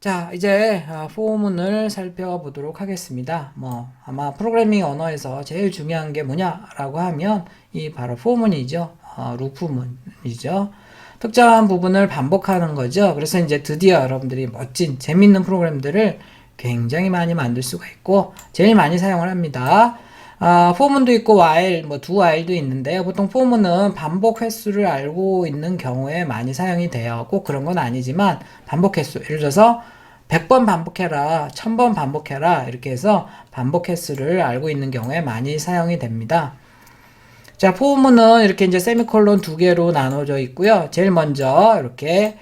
자, 이제 어, 포문을 살펴보도록 하겠습니다. 뭐 아마 프로그래밍 언어에서 제일 중요한 게 뭐냐라고 하면 이 바로 포문이죠. 어, 루프문이죠. 특정한 부분을 반복하는 거죠. 그래서 이제 드디어 여러분들이 멋진 재밌는 프로그램들을 굉장히 많이 만들 수가 있고 제일 많이 사용을 합니다. 아, 포문도 있고 while, 뭐 do while도 있는데요. 보통 포문은 반복 횟수를 알고 있는 경우에 많이 사용이 돼요. 꼭 그런 건 아니지만 반복 횟수. 예를 들어서 100번 반복해라, 1000번 반복해라 이렇게 해서 반복 횟수를 알고 있는 경우에 많이 사용이 됩니다. 자, 포문은 이렇게 이제 세미콜론 두 개로 나눠져 있고요. 제일 먼저 이렇게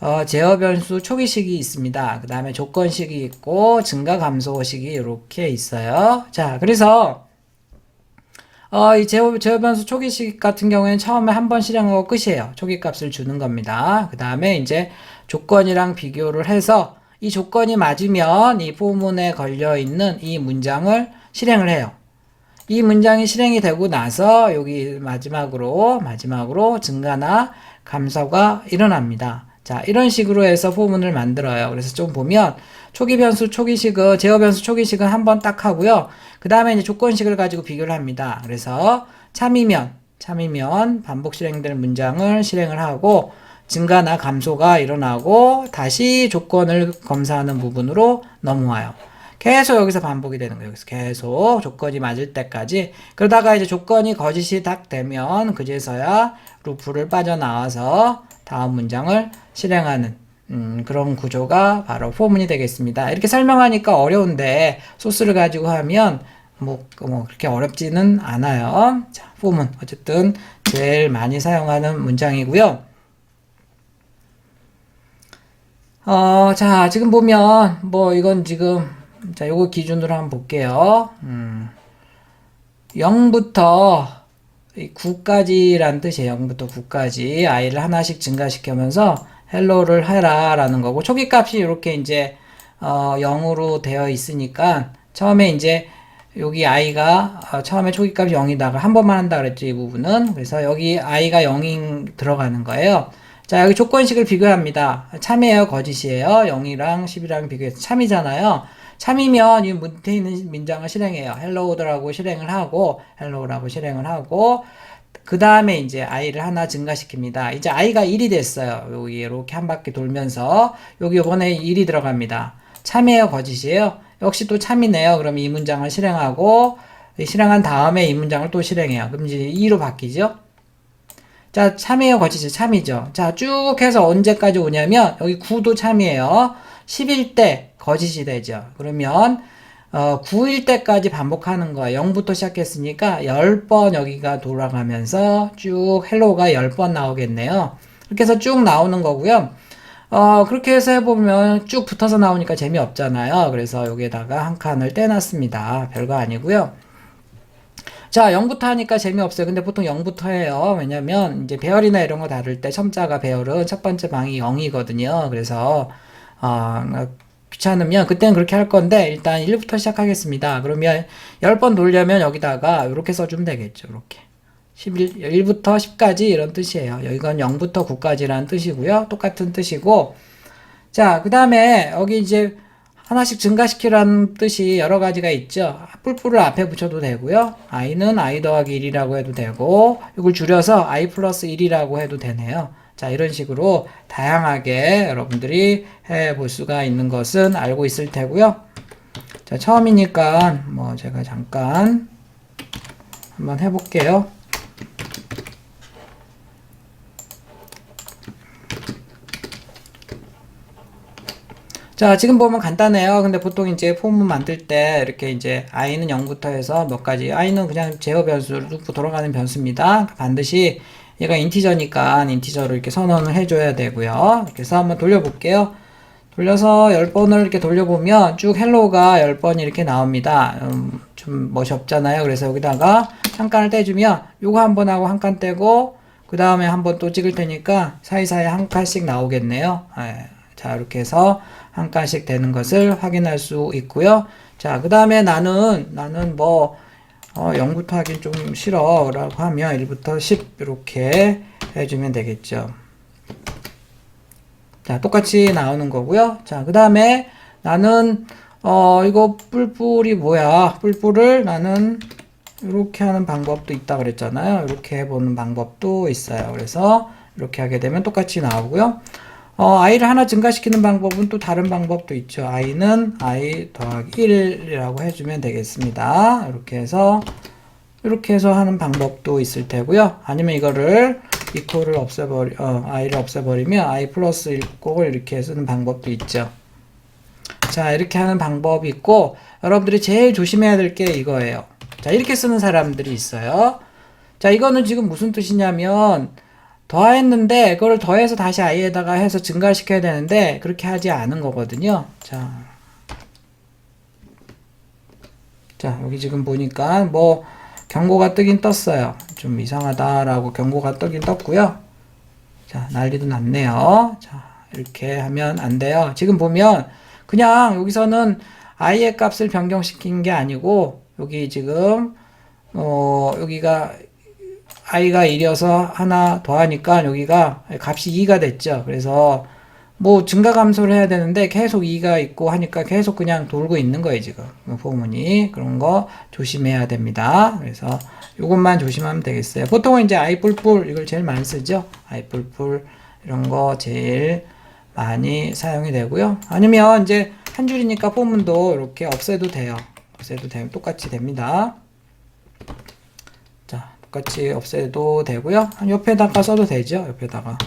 어, 제어 변수 초기식이 있습니다. 그 다음에 조건식이 있고 증가 감소식이 이렇게 있어요. 자, 그래서 어, 이 제어, 제어 변수 초기식 같은 경우에는 처음에 한 번 실행하고 끝이에요. 초기 값을 주는 겁니다. 그 다음에 이제 조건이랑 비교를 해서 이 조건이 맞으면 이 포문에 걸려 있는 이 문장을 실행을 해요. 이 문장이 실행이 되고 나서 여기 마지막으로 마지막으로 증가나 감소가 일어납니다. 자, 이런 식으로 해서 포문을 만들어요. 그래서 좀 보면 초기 변수 초기식은 제어 변수 초기식은 한 번 딱 하고요. 그 다음에 이제 조건식을 가지고 비교를 합니다. 그래서 참이면 참이면 반복 실행될 문장을 실행을 하고 증가나 감소가 일어나고 다시 조건을 검사하는 부분으로 넘어와요. 계속 여기서 반복이 되는 거예요. 여기서 계속 조건이 맞을 때까지. 그러다가 이제 조건이 거짓이 딱 되면 그제서야 루프를 빠져나와서 다음 문장을 실행하는 음, 그런 구조가 바로 포문이 되겠습니다. 이렇게 설명하니까 어려운데 소스를 가지고 하면 뭐, 뭐 그렇게 어렵지는 않아요. 자, 포문 어쨌든 제일 많이 사용하는 문장이고요. 어, 자, 지금 보면 뭐 이건 지금 자, 요거 기준으로 한번 볼게요. 음, 0부터 9까지란 뜻이에요. 0부터 9까지. i를 하나씩 증가시키면서 헬로를 해라 라는 거고 초기 값이 이렇게 이제 어 0으로 되어 있으니까 처음에 이제 여기 i가 어 처음에 초기 값이 0이다가 한 번만 한다 그랬죠 이 부분은. 그래서 여기 i가 0이 들어가는 거예요. 자 여기 조건식을 비교합니다. 참이에요? 거짓이에요? 0이랑 10이랑 비교해서 참이잖아요 참이면 이 밑에 있는 문장을 실행해요 헬로우드라고 실행을 하고 헬로우라고 실행을 하고 그 다음에 이제 i를 하나 증가시킵니다. 이제 i가 1이 됐어요. 여기 이렇게 한 바퀴 돌면서 여기 이번에 1이 들어갑니다. 참이에요, 거짓이에요? 역시 또 참이네요. 그럼 이 문장을 실행하고 실행한 다음에 이 문장을 또 실행해요. 그럼 이제 2로 바뀌죠? 자, 참이에요, 거짓이 참이죠. 자, 쭉 해서 언제까지 오냐면 여기 9도 참이에요. 10일 때 거짓이 되죠. 그러면 어, 9일 때까지 반복하는 거예요. 0부터 시작했으니까 10번 여기가 돌아가면서 쭉 헬로가 10번 나오겠네요. 이렇게 해서 쭉 나오는 거고요. 어, 그렇게 해서 해보면 쭉 붙어서 나오니까 재미없잖아요. 그래서 여기에다가 한 칸을 떼놨습니다. 별거 아니고요. 자, 0부터 하니까 재미없어요. 근데 보통 0부터 해요. 왜냐면 이제 배열이나 이런 거 다룰 때 첨자가 배열은 첫 번째 방이 0이거든요. 그래서 어, 귀찮으면 그때는 그렇게 할 건데 일단 1부터 시작하겠습니다. 그러면 10번 돌려면 여기다가 이렇게 써주면 되겠죠. 이렇게 11, 1부터 10까지 이런 뜻이에요. 여기건 0부터 9까지라는 뜻이고요. 똑같은 뜻이고 자, 그 다음에 여기 이제 하나씩 증가시키라는 뜻이 여러 가지가 있죠. 뿔뿔을 앞에 붙여도 되고요. i는 i 더하기 1이라고 해도 되고 이걸 줄여서 i 플러스 1이라고 해도 되네요. 자, 이런 식으로 다양하게 여러분들이 해 볼 수가 있는 것은 알고 있을 테고요. 자, 처음이니까 뭐 제가 잠깐 한번 해볼게요. 자, 지금 보면 간단해요. 근데 보통 이제 폼을 만들 때 이렇게 이제 i는 0부터 해서 몇 가지, i는 그냥 제어 변수, 루프 돌아가는 변수입니다. 반드시 얘가 인티저니까 인티저를 이렇게 선언을 해줘야 되고요. 해서 한번 돌려볼게요. 돌려서 10번을 이렇게 돌려보면 쭉 헬로우가 10번이 이렇게 나옵니다. 음, 좀 멋이 없잖아요. 그래서 여기다가 한 칸을 떼주면 요거 한 번 하고 한 칸 떼고 그 다음에 한 번 또 찍을 테니까 사이사이 한 칸씩 나오겠네요. 예. 자 이렇게 해서 한 칸씩 되는 것을 확인할 수 있고요. 자그 다음에 나는 나는 뭐 어, 0부터 하긴 좀 싫어 라고 하면 1부터 10 이렇게 해주면 되겠죠 자, 똑같이 나오는 거고요. 자, 그 다음에 나는, 어, 이거 뿔뿔이 뭐야? 뿔뿔을 나는 이렇게 하는 방법도 있다 그랬잖아요. 이렇게 해보는 방법도 있어요. 그래서 이렇게 하게 되면 똑같이 나오고요. 어, i를 하나 증가시키는 방법은 또 다른 방법도 있죠. i는 i 더하기 1이라고 해주면 되겠습니다. 이렇게 해서 이렇게 해서 하는 방법도 있을 테고요. 아니면 이거를 이퀄을 없애버리, 어, i를 없애버리면 i 플러스 1꼭을 이렇게 쓰는 방법도 있죠. 자, 이렇게 하는 방법이 있고, 여러분들이 제일 조심해야 될 게 이거예요. 자, 이렇게 쓰는 사람들이 있어요. 자, 이거는 지금 무슨 뜻이냐면, 더했는데, 그걸 더해서 다시 i에다가 해서 증가시켜야 되는데, 그렇게 하지 않은 거거든요. 자. 자, 여기 지금 보니까, 뭐, 경고가 뜨긴 떴어요. 좀 이상하다라고 경고가 뜨긴 떴고요. 자, 난리도 났네요. 자, 이렇게 하면 안 돼요. 지금 보면 그냥 여기서는 i의 값을 변경시킨 게 아니고 여기 지금 어, 여기가 i가 1이어서 하나 더하니까 여기가 값이 2가 됐죠. 그래서 뭐 증가 감소를 해야 되는데 계속 2가 있고 하니까 계속 그냥 돌고 있는 거예요, 지금. 포문이. 그런 거 조심해야 됩니다. 그래서 이것만 조심하면 되겠어요. 보통은 이제 i 뿔뿔 이걸 제일 많이 쓰죠. i 뿔뿔 이런 거 제일 많이 사용이 되고요. 아니면 이제 한 줄이니까 포문도 이렇게 없애도 돼요. 없애도 되면 똑같이 됩니다. 자, 똑같이 없애도 되고요. 옆에다가 써도 되죠. 옆에다가.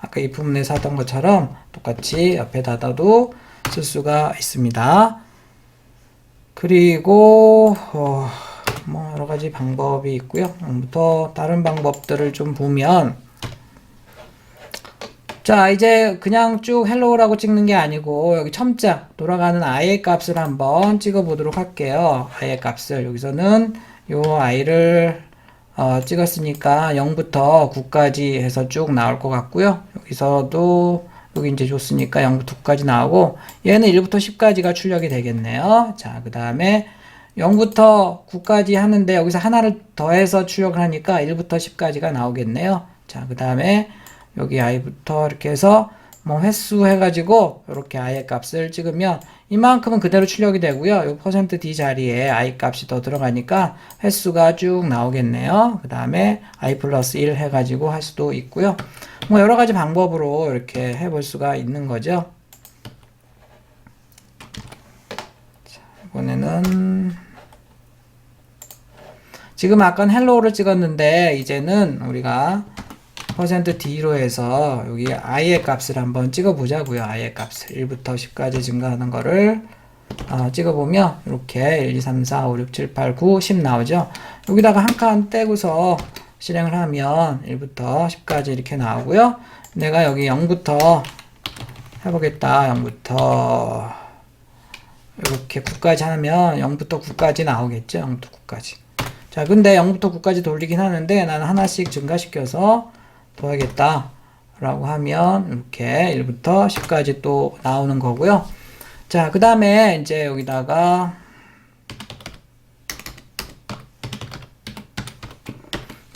아까 이 부분에서 하던 것처럼 똑같이 옆에다가도 쓸 수가 있습니다. 그리고 어, 뭐 여러 가지 방법이 있고요. 부터 다른 방법들을 좀 보면 자 이제 그냥 쭉 헬로우라고 찍는 게 아니고 여기 첨자 돌아가는 i의 값을 한번 찍어 보도록 할게요. i의 값을 여기서는 요 i를 어, 찍었으니까 0부터 9까지 해서 쭉 나올 것 같고요. 여기서도 여기 이제 줬으니까 0부터 9까지 나오고 얘는 1부터 10까지가 출력이 되겠네요. 자, 그 다음에 0부터 9까지 하는데 여기서 하나를 더해서 출력을 하니까 1부터 10까지가 나오겠네요. 자, 그 다음에 여기 i부터 이렇게 해서 뭐 횟수 해가지고 이렇게 i의 값을 찍으면 이만큼은 그대로 출력이 되고요. 이 퍼센트 %d 자리에 i 값이 더 들어가니까 횟수가 쭉 나오겠네요. 그 다음에 i 플러스 1 해가지고 할 수도 있고요. 뭐 여러 가지 방법으로 이렇게 해볼 수가 있는 거죠. 자, 이번에는 지금 아까 헬로우를 찍었는데 이제는 우리가 퍼센트 %d로 해서 여기 i의 값을 한번 찍어 보자고요. i의 값을 1부터 10까지 증가하는 거를 어, 찍어보면 이렇게 1, 2, 3, 4, 5, 6, 7, 8, 9, 10 나오죠. 여기다가 한 칸 떼고서 실행을 하면 1부터 10까지 이렇게 나오고요. 내가 여기 0부터 해보겠다. 0부터 이렇게 9까지 하면 0부터 9까지 나오겠죠. 0부터 9까지. 자, 근데 0부터 9까지 돌리긴 하는데 나는 하나씩 증가시켜서 더하겠다. 라고 하면 이렇게 1부터 10까지 또 나오는 거고요. 자, 그 다음에 이제 여기다가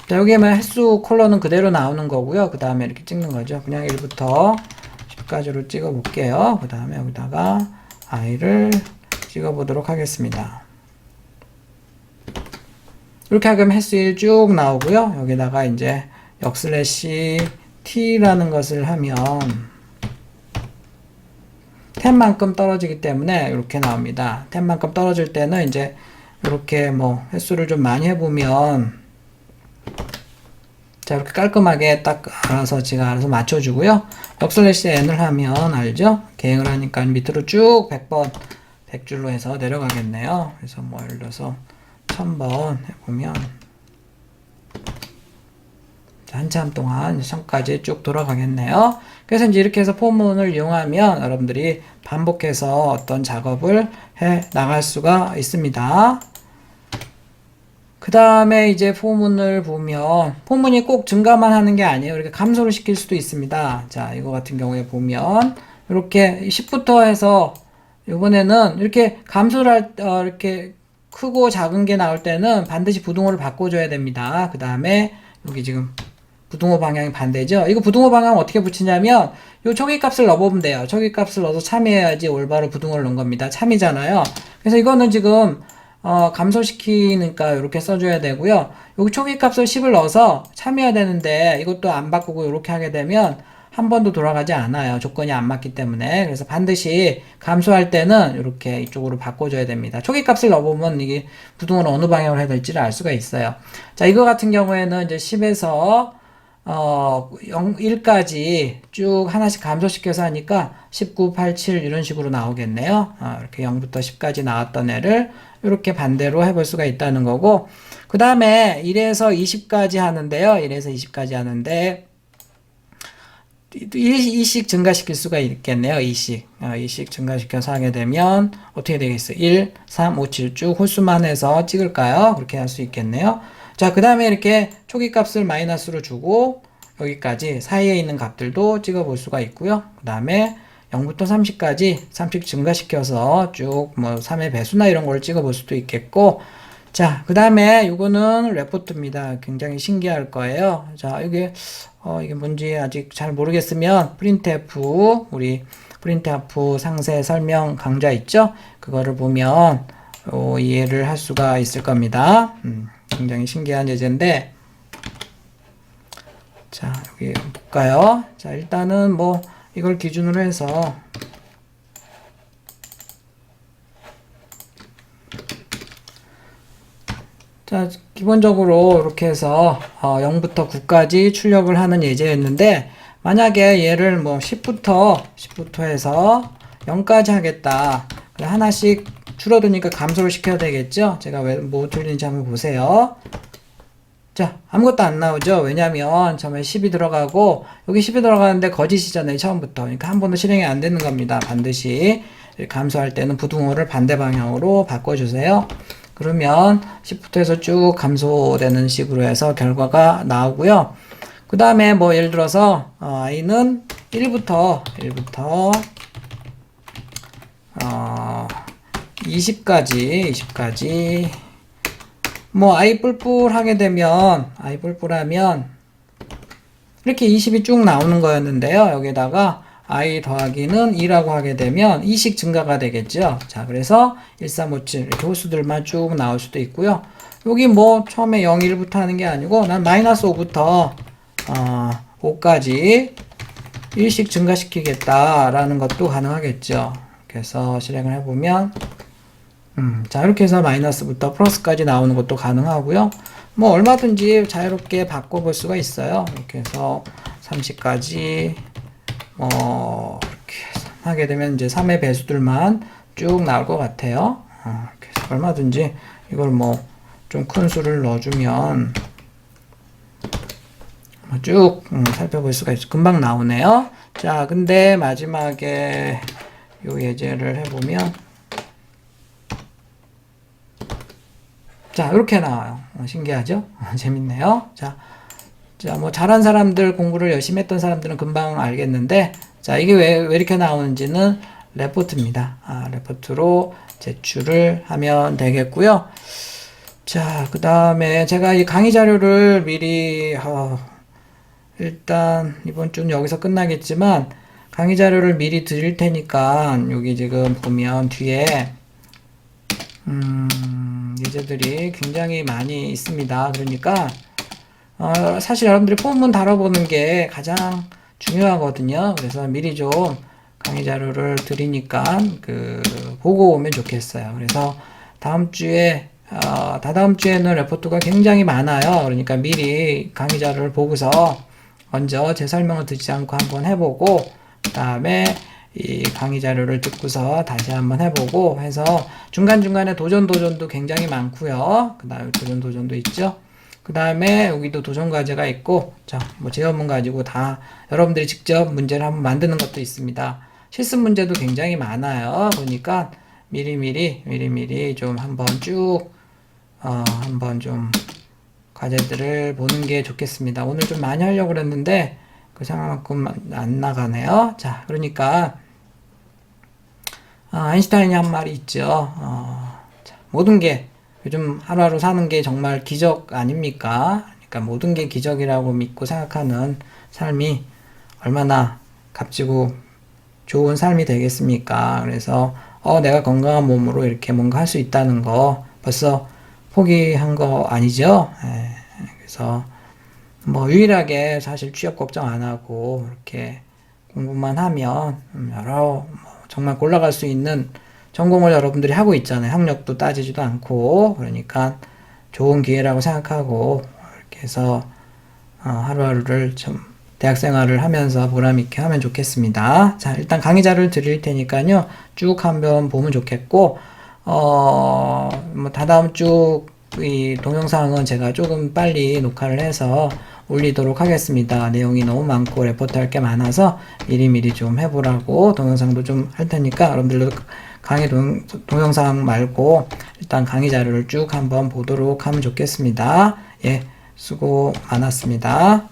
자, 여기에만 횟수 컬러는 그대로 나오는 거고요. 그 다음에 이렇게 찍는 거죠. 그냥 1부터 10까지로 찍어 볼게요. 그 다음에 여기다가 i를 찍어 보도록 하겠습니다. 이렇게 하면 횟수 1 쭉 나오고요. 여기다가 이제 역슬래시 t라는 것을 하면 10만큼 떨어지기 때문에 이렇게 나옵니다. 10만큼 떨어질 때는 이제 이렇게 뭐 횟수를 좀 많이 해보면 자 이렇게 깔끔하게 딱 알아서 제가 알아서 맞춰주고요. 역슬래시 n을 하면 알죠? 계획을 하니까 밑으로 쭉 100번 100줄로 해서 내려가겠네요. 그래서 뭐 예를 들어서 1000번 해보면 한참 동안 1000까지 쭉 돌아가겠네요. 그래서 이제 이렇게 해서 포문을 이용하면 여러분들이 반복해서 어떤 작업을 해 나갈 수가 있습니다. 그 다음에 이제 포문을 보면 포문이 꼭 증가만 하는 게 아니에요. 이렇게 감소를 시킬 수도 있습니다. 자, 이거 같은 경우에 보면 이렇게 10부터 해서 이번에는 이렇게 감소를 할, 어, 이렇게 크고 작은 게 나올 때는 반드시 부등호를 바꿔줘야 됩니다. 그 다음에 여기 지금 부등호 방향이 반대죠. 이거 부등호 방향 어떻게 붙이냐면 요 초기값을 넣어보면 돼요. 초기값을 넣어서 참여해야지 올바로 부등호를 넣은 겁니다. 참이잖아요. 그래서 이거는 지금 어, 감소시키니까 이렇게 써줘야 되고요. 여기 초기값을 10을 넣어서 참여해야 되는데 이것도 안 바꾸고 이렇게 하게 되면 한 번도 돌아가지 않아요. 조건이 안 맞기 때문에. 그래서 반드시 감소할 때는 이렇게 이쪽으로 바꿔줘야 됩니다. 초기 값을 넣어보면 이게 부등호를 어느 방향으로 해야 될지를 알 수가 있어요. 자, 이거 같은 경우에는 이제 10에서 어, 0, 1까지 쭉 하나씩 감소시켜서 하니까 19, 8, 7 이런 식으로 나오겠네요. 어, 이렇게 0부터 10까지 나왔던 애를 이렇게 반대로 해볼 수가 있다는 거고, 그 다음에 1에서 20까지 하는데요. 1에서 20까지 하는데, 2씩 증가시킬 수가 있겠네요. 2씩. 어, 2씩 증가시켜서 하게 되면 어떻게 되겠어요? 1, 3, 5, 7 쭉 홀수만 해서 찍을까요? 그렇게 할 수 있겠네요. 자, 그 다음에 이렇게 초기 값을 마이너스로 주고 여기까지 사이에 있는 값들도 찍어 볼 수가 있고요. 그 다음에 0부터 30까지 3씩 증가시켜서 쭉 뭐 3의 배수나 이런 걸 찍어 볼 수도 있겠고 자, 그 다음에 이거는 레포트입니다. 굉장히 신기할 거예요. 자, 이게, 어, 이게 뭔지 아직 잘 모르겠으면 프린트F, 우리 프린트F 상세 설명 강좌 있죠? 그거를 보면, 어, 이해를 할 수가 있을 겁니다. 음, 굉장히 신기한 예제인데, 자, 여기 볼까요? 자, 일단은 뭐, 이걸 기준으로 해서, 자, 기본적으로 이렇게 해서 어, 0부터 9까지 출력을 하는 예제였는데 만약에 얘를 뭐 10부터 10부터 해서 0까지 하겠다. 하나씩 줄어드니까 감소를 시켜야 되겠죠? 제가 왜 뭐 틀린지 한번 보세요. 자, 아무것도 안 나오죠? 왜냐면 처음에 10이 들어가고 여기 10이 들어가는데 거짓이잖아요. 처음부터. 그러니까 한 번도 실행이 안 되는 겁니다. 반드시 감소할 때는 부등호를 반대 방향으로 바꿔주세요. 그러면 10부터 해서 쭉 감소되는 식으로 해서 결과가 나오고요. 그 다음에 뭐 예를 들어서 어, i는 1부터 1부터 어, 20까지 20까지 뭐 i 뿔뿔 하게 되면 i 뿔뿔하면 이렇게 20이 쭉 나오는 거였는데요. 여기다가 i 더하기는 2라고 하게 되면 2씩 증가가 되겠죠. 자, 그래서 1, 3, 5, 7 이렇게 호수들만 쭉 나올 수도 있고요. 여기 뭐 처음에 0, 1부터 하는 게 아니고 난 마이너스 5부터 어, 5까지 1씩 증가시키겠다라는 것도 가능하겠죠. 그래서 실행을 해보면 음, 자 이렇게 해서 마이너스부터 플러스까지 나오는 것도 가능하고요. 뭐 얼마든지 자유롭게 바꿔볼 수가 있어요. 이렇게 해서 30까지 어, 이렇게 하게 되면 이제 3의 배수들만 쭉 나올 것 같아요. 어, 얼마든지 이걸 뭐 좀 큰 수를 넣어주면 뭐쭉 음, 살펴볼 수가 있어. 금방 나오네요. 자, 근데 마지막에 요 예제를 해보면 자, 이렇게 나와요. 어, 신기하죠? 재밌네요. 자, 자, 뭐 잘한 사람들 공부를 열심히 했던 사람들은 금방 알겠는데 자, 이게 왜, 왜 이렇게 나오는지는 레포트입니다. 아, 레포트로 제출을 하면 되겠고요. 자, 그 다음에 제가 이 강의 자료를 미리 어, 일단 이번 주는 여기서 끝나겠지만 강의 자료를 미리 드릴 테니까 여기 지금 보면 뒤에 음, 예제들이 굉장히 많이 있습니다. 그러니까 어, 사실 여러분들이 본문 다뤄보는 게 가장 중요하거든요. 그래서 미리 좀 강의 자료를 드리니까 그 보고 오면 좋겠어요. 그래서 다음 주에 어, 다다음 주에는 레포트가 굉장히 많아요. 그러니까 미리 강의 자료를 보고서 먼저 제 설명을 듣지 않고 한번 해보고 그 다음에 이 강의 자료를 듣고서 다시 한번 해보고 해서 중간중간에 도전 도전도 굉장히 많고요. 그 다음에 도전 도전도 있죠. 그 다음에 여기도 도전 과제가 있고 자 뭐 제어문 가지고 다 여러분들이 직접 문제를 한번 만드는 것도 있습니다. 실습 문제도 굉장히 많아요. 보니까 미리미리 미리미리 좀 한번 쭉 어, 한번 좀 과제들을 보는 게 좋겠습니다. 오늘 좀 많이 하려고 그랬는데 그 상황만큼 안 나가네요. 자, 그러니까 어, 아인슈타인이 한 말이 있죠. 어, 자, 모든 게 요즘 하루하루 사는 게 정말 기적 아닙니까? 그러니까 모든 게 기적이라고 믿고 생각하는 삶이 얼마나 값지고 좋은 삶이 되겠습니까? 그래서 어 내가 건강한 몸으로 이렇게 뭔가 할 수 있다는 거 벌써 포기한 거 아니죠? 예, 그래서 뭐 유일하게 사실 취업 걱정 안 하고 이렇게 공부만 하면 음, 여러 뭐 정말 골라갈 수 있는 전공을 여러분들이 하고 있잖아요. 학력도 따지지도 않고 그러니까 좋은 기회라고 생각하고 이렇게 해서 어, 하루하루를 좀 대학 생활을 하면서 보람 있게 하면 좋겠습니다. 자, 일단 강의 자료를 드릴 테니까요. 쭉 한번 보면 좋겠고 어, 뭐 다다음 주이 동영상은 제가 조금 빨리 녹화를 해서 올리도록 하겠습니다. 내용이 너무 많고 레포트 할 게 많아서 미리미리 좀 해보라고 동영상도 좀 할 테니까 여러분들도 강의 동, 동영상 말고 일단 강의 자료를 쭉 한번 보도록 하면 좋겠습니다. 예, 수고 많았습니다.